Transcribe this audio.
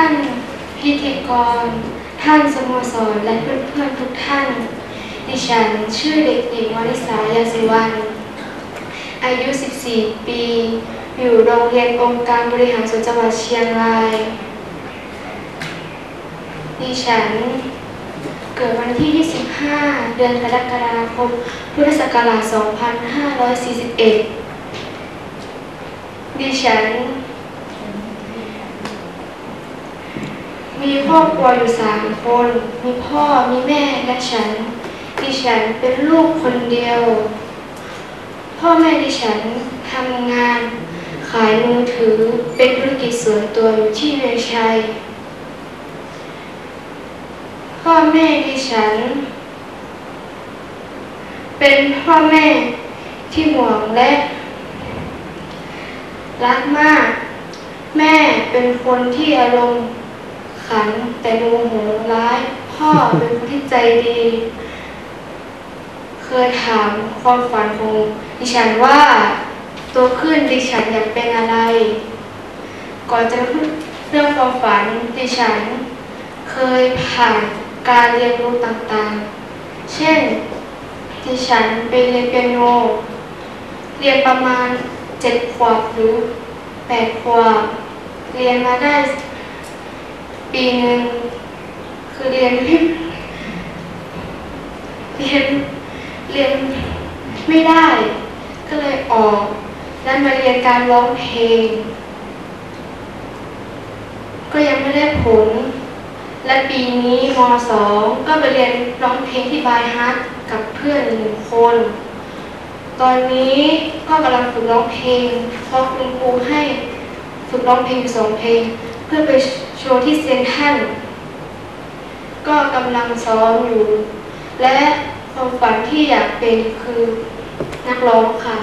านพิธีกร ท่านสโมสรและเพื่อนๆทุกท่าน ดิฉันชื่อเด็กหญิงวริษายาสิวัน อายุ 14 ปี อยู่โรงเรียนองค์การบริหารส่วนจังหวัดเชียงราย ดิฉันเกิดวันที่ 25 เดือนกรกฎาคม พุทธศักราช 2541 ดิฉัน มีครอบครัวอยู่สามคน มีพ่อ มีแม่ และฉัน ดิฉันเป็นลูกคนเดียว พ่อแม่ดิฉันทำงาน ขายมือถือ เป็นธุรกิจส่วนตัวอยู่ที่เวียงชัย พ่อแม่ดิฉัน เป็นพ่อแม่ที่ห่วงและรักมาก แม่เป็นคนที่อารมณ์ ขันแต่โมโหร้าย พ่อเป็นคนที่ใจดี เคยถามความฝันของดิฉันว่าโตขึ้นดิฉันอยากเป็นอะไร ก่อนจะพูดเรื่องความฝันดิฉัน เคยผ่านการเรียนรู้ต่างๆ เช่นดิฉันไปเรียนเปียโน เรียนประมาณเจ็ดขวบหรือแปดขวบเรียนมาได้ ปีหนึ่งคือเรียนไม่เรียนเรียนไม่ได้ ก็เลยออกแล้วมาเรียนการร้องเพลง ก็ยังไม่ได้ผล และปีนี้ม .2 ก็ไปเรียนร้องเพลงที่บายฮัทกับเพื่อนหนึ่งคน ตอนนี้ก็กำลังฝึกร้องเพลงเพราะคุณครูให้ฝึกร้องเพลงสองเพลง พื่อไปโชว์ที่เซนทรันก็กำลังซ้อมอยู่ และความฝันที่อยากเป็นคือนักร้องค่ะ